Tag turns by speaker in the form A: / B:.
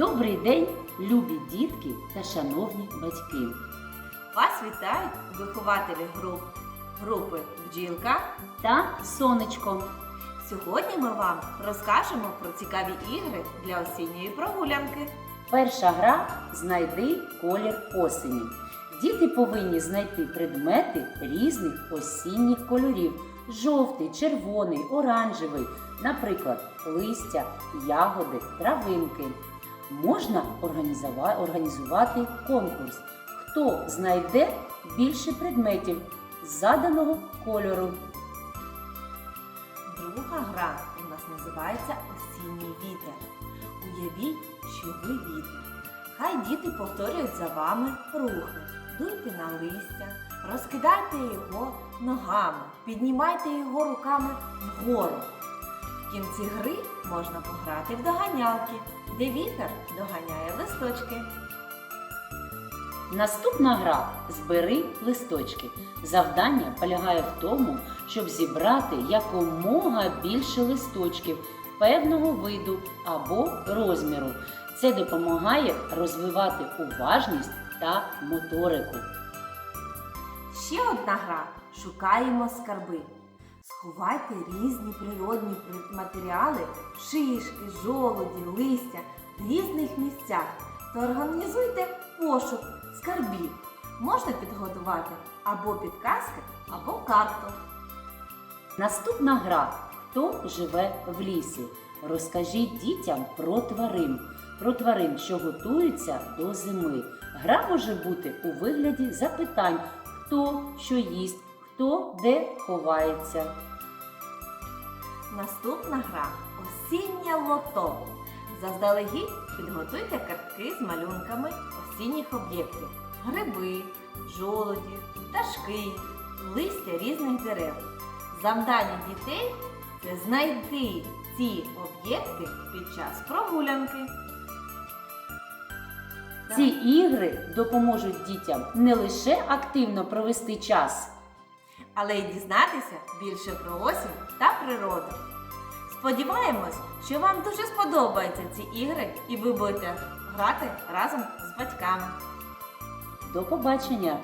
A: Добрий день, любі дітки та шановні батьки.
B: Вас вітають вихователі груп групи Бджілка.
A: Та сонечко.
B: Сьогодні ми вам розкажемо про цікаві ігри для осінньої прогулянки.
A: Перша гра знайди колір осені. Діти повинні знайти предмети різних осінніх кольорів: жовтий, червоний, оранжевий, наприклад, листя, ягоди, травинки. Можна організувати конкурс. Хто знайде більше предметів заданого кольору?
B: Друга гра у нас називається Осінній вітер. Уявіть, що ви вітер. Хай діти повторюють за вами рухи. Дуйте на листя, розкидайте його ногами, піднімайте його руками вгору. В кінці гри можна пограти в доганялки, де вітер доганяє листочки.
A: Наступна гра збери листочки. Завдання полягає в тому, щоб зібрати якомога більше листочків певного виду або розміру. Це допомагає розвивати уважність та моторику.
B: Ще одна гра шукаємо скарби. Сховайте різні природні матеріали, шишки, жолуді, листя в різних місцях та організуйте пошук скарбів. Можна підготувати або підказки, або карту.
A: Наступна гра Хто живе в лісі? Розкажіть дітям про тварин, про тварин, що готуються до зими. Гра може бути у вигляді запитань, хто що їсть, хто де ховається.
B: Наступна гра осіннє лото. Заздалегідь підготуйте картки з малюнками осінніх об'єктів: гриби, жолоді, пташки, листя різних дерев. Завдання дітей це знайти ці об'єкти під час прогулянки.
A: Ці ігри допоможуть дітям не лише активно провести час,
B: але й дізнатися більше про осінь та природу. Сподіваємось, що вам дуже сподобаються ці ігри і ви будете грати разом з батьками.
A: До побачення!